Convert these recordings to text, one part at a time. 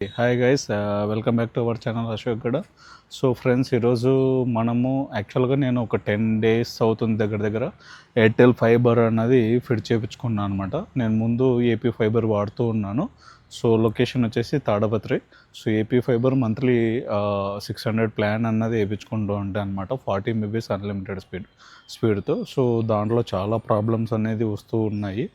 Hi guys welcome back to our channel Ashok Gada so friends ఈరోజు మనము యాక్చువల్గా నేను ఒక టెన్ డేస్ అవుతుంది దగ్గర దగ్గర. ఎయిర్టెల్ ఫైబర్ అన్నది ఫిట్ చేయించుకున్నాను అనమాట నేను ముందు ఏపీ ఫైబర్ వాడుతూ ఉన్నాను. సో లొకేషన్ వచ్చేసి Tadipatri. So AP fiber monthly six hundred plan అన్నది వేయించుకుంటూ ఉంటాయి అనమాట ఫార్టీ మెబీస్ అన్లిమిటెడ్ స్పీడ్ స్పీడ్తో సో దాంట్లో చాలా ప్రాబ్లమ్స్ అనేది వస్తూ ఉన్నాయి.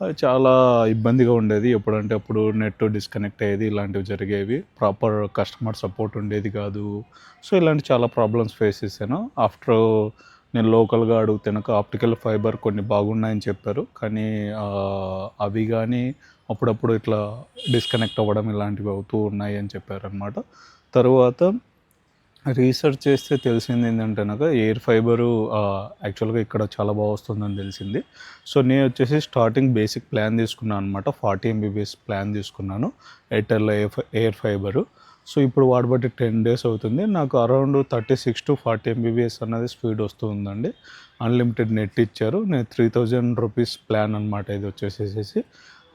చాలా ఇబ్బందిగా ఉండేది. ఎప్పుడంటే అప్పుడు నెట్ డిస్కనెక్ట్ అయ్యేది ఇలాంటివి జరిగేవి. ప్రాపర్ కస్టమర్ సపోర్ట్ ఉండేది కాదు. సో ఇలాంటి చాలా ప్రాబ్లమ్స్ ఫేస్ చేశాను. ఆఫ్టర్ నేను లోకల్గా అడుగుతాను ఆప్టికల్ ఫైబర్ కొన్ని బాగున్నాయని చెప్పారు. కానీ అవి కానీ అప్పుడప్పుడు ఇట్లా డిస్కనెక్ట్ అవ్వడం ఇలాంటివి అవుతూ ఉన్నాయి అని చెప్పారనమాట తర్వాత రీసెర్చ్ చేస్తే తెలిసింది ఏంటంటే అనగా ఎయిర్ ఫైబరు యాక్చువల్గా ఇక్కడ చాలా బాగా వస్తుందని తెలిసింది. సో నేను వచ్చేసి స్టార్టింగ్ బేసిక్ ప్లాన్ తీసుకున్నాను అనమాట ఫార్టీ ఎంబీబీఎస్ ప్లాన్ తీసుకున్నాను ఎయిర్టెల్ ఎయిర్ ఫైబరు. సో ఇప్పుడు వాడబట్టి టెన్ డేస్ అవుతుంది. నాకు around thirty six to forty Mbps అన్నది స్పీడ్ వస్తుందండి అన్లిమిటెడ్ నెట్ ఇచ్చారు. నేను త్రీ థౌజండ్ రూపీస్ ప్లాన్ అనమాట ఇది వచ్చేసేసి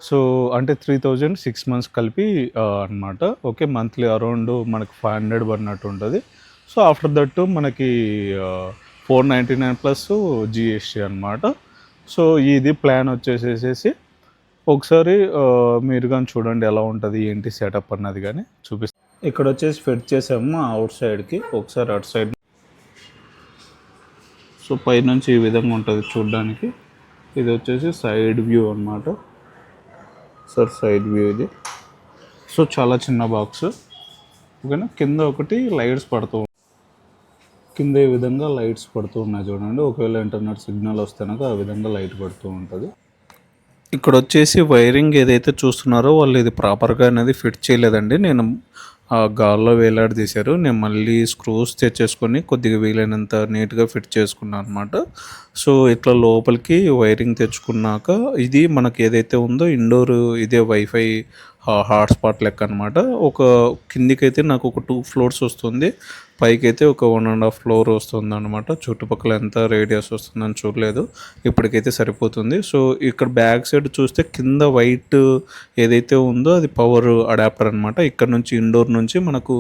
సో అంటే త్రీ థౌజండ్ సిక్స్ మంత్స్ కలిపి అనమాట ఓకే మంత్లీ అరౌండ్ మనకి ఫైవ్ హండ్రెడ్ పడినట్టు ఉంటుంది. సో ఆఫ్టర్ దట్ మనకి four ninety nine plus GST అనమాట సో ఇది ప్లాన్ వచ్చేసేసి ఒకసారి మీరు కానీ చూడండి ఎలా ఉంటుంది ఏంటి సెటప్ అన్నది కానీ చూపిస్తాను ఇక్కడ వచ్చేసి ఫిట్ చేసాము అవుట్ సైడ్కి ఒకసారి అటు సైడ్ సో పైనుంచి ఈ విధంగా ఉంటుంది చూడడానికి. ఇది వచ్చేసి సైడ్ వ్యూ అన్నమాట. సార్ సైడ్ వ్యూ ఇది. సో చాలా చిన్న బాక్స్ ఓకేనా? కింద ఒకటి లైట్స్ పడుతూ కింద ఈ విధంగా లైట్స్ పడుతూ ఉన్నాయి చూడండి. ఒకవేళ ఇంటర్నెట్ సిగ్నల్ వస్తేనక ఆ విధంగా లైట్ పడుతూ ఉంటుంది. ఇక్కడ వచ్చేసి వైరింగ్ ఏదైతే చూస్తున్నారో వాళ్ళు ఇది ప్రాపర్గా అనేది ఫిట్ చేయలేదండి. నేను ఆ గాల్లో వేలాడదీశారు నేను మళ్ళీ స్క్రూస్ తెచ్చేసుకొని కొద్దిగా వీలైనంత నీట్గా ఫిట్ చేసుకున్నాను అనమాట సో ఇట్లా లోపలికి వైరింగ్ తెచ్చుకున్నాక ఇది మనకి ఏదైతే ఉందో ఇండోర్ ఇదే వైఫై హాట్స్పాట్ లెక్క అనమాట ఒక కిందికైతే నాకు ఒక టూ ఫ్లోర్స్ వస్తుంది. పైకి అయితే ఒక వన్ అండ్ హాఫ్ ఫ్లోర్ వస్తుంది అనమాట చుట్టుపక్కల ఎంత రేడియస్ వస్తుందని చూడలేదు. ఇప్పటికైతే సరిపోతుంది. సో ఇక్కడ బ్యాక్ సైడ్ చూస్తే కింద వైట్ ఏదైతే ఉందో అది పవర్ అడాప్టర్ అనమాట ఇక్కడ నుంచి ఇండోర్ నుంచి మనకు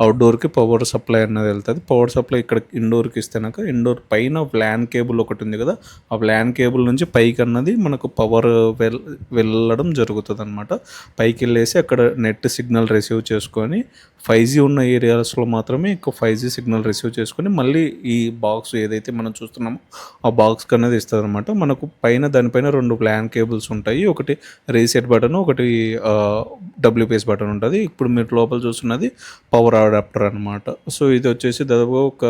అవుట్డోర్కి పవర్ సప్లై అన్నది వెళ్తుంది. పవర్ సప్లై ఇక్కడ ఇండోర్కి ఇస్తేనాక ఇండోర్ పైన ల్యాన్ కేబుల్ ఒకటి ఉంది కదా ఆ ల్యాన్ కేబుల్ నుంచి పైకి అన్నది మనకు పవర్ వెల్ వెళ్ళడం జరుగుతుంది అనమాట పైకి వెళ్ళేసి అక్కడ నెట్ సిగ్నల్ రిసీవ్ చేసుకొని ఫైవ్ జీ ఉన్న ఏరియాస్లో మాత్రమే ఎక్కువ ఫైవ్ జీ సిగ్నల్ రిసీవ్ చేసుకొని మళ్ళీ ఈ బాక్స్ ఏదైతే మనం చూస్తున్నామో ఆ బాక్స్ అనేది ఇస్తుంది అనమాట మనకు పైన దానిపైన రెండు ప్లాన్ కేబుల్స్ ఉంటాయి. ఒకటి రీసెట్ బటన్ ఒకటి డబ్ల్యూపీఎస్ బటన్ ఉంటుంది. ఇప్పుడు మీరు లోపల చూస్తున్నది పవర్ అడాప్టర్ అనమాట సో ఇది వచ్చేసి దాదాపు ఒక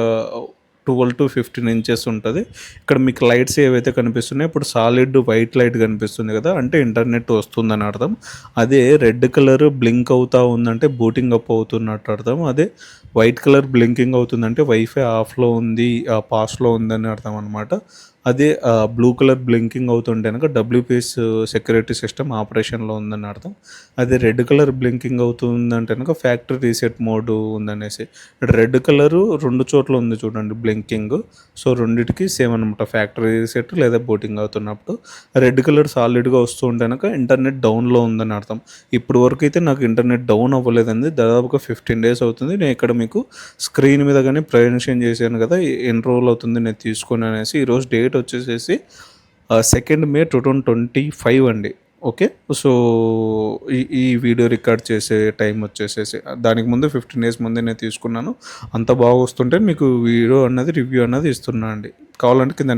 ట్వెల్వ్ టు ఫిఫ్టీన్ ఇంచెస్ ఉంటుంది. ఇక్కడ మీకు లైట్స్ ఏవైతే కనిపిస్తున్నాయో ఇప్పుడు సాలిడ్ వైట్ లైట్ కనిపిస్తుంది కదా అంటే ఇంటర్నెట్ వస్తుందని అర్థం. అదే రెడ్ కలర్ బ్లింక్ అవుతా ఉందంటే బూటింగ్ అప్ అవుతున్నట్టు అర్థం. అదే వైట్ కలర్ బ్లింకింగ్ అవుతుందంటే వైఫై ఆఫ్లో ఉంది పాస్లో ఉందని అర్థం అనమాట అదే బ్లూ కలర్ బ్లింకింగ్ అవుతుంటే కనుక డబ్ల్యూపీఎస్ సెక్యూరిటీ సిస్టమ్ ఆపరేషన్లో ఉందని అర్థం. అదే రెడ్ కలర్ బ్లింకింగ్ అవుతుందంటే కనుక ఫ్యాక్టరీ రీసెట్ మోడ్ ఉందనేసి. రెడ్ కలరు రెండు చోట్ల ఉంది చూడండి బ్లింక్ డ్రింకింగ్. సో రెండింటికి సేమ్ అనమాట ఫ్యాక్టరీ రీసెట్ లేదా బోటింగ్ అవుతున్నప్పుడు రెడ్ కలర్ సాలిడ్గా వస్తూ ఉంటే కనుక ఇంటర్నెట్ డౌన్లో ఉందని అర్థం. ఇప్పుడు వరకు అయితే నాకు ఇంటర్నెట్ డౌన్ అవ్వలేదండి. దాదాపుగా ఫిఫ్టీన్ డేస్ అవుతుంది. నేను ఇక్కడ మీకు స్క్రీన్ మీద కానీ ప్రజెంటేషన్ చేశాను కదా ఎన్ని రోజులు అవుతుంది నేను తీసుకొని అనేసి ఈరోజు డేట్ వచ్చేసేసి second May two thousand twenty five అండి. ఓకే. సో ఈ ఈ వీడియో రికార్డ్ చేసే టైం వచ్చేసేసి దానికి ముందు ఫిఫ్టీన్ డేస్ ముందే నేను తీసుకున్నాను. అంత బాగా వస్తుంటే మీకు వీడియో అన్నది రివ్యూ అన్నది ఇస్తున్నా అండి. కావాలంటే కింద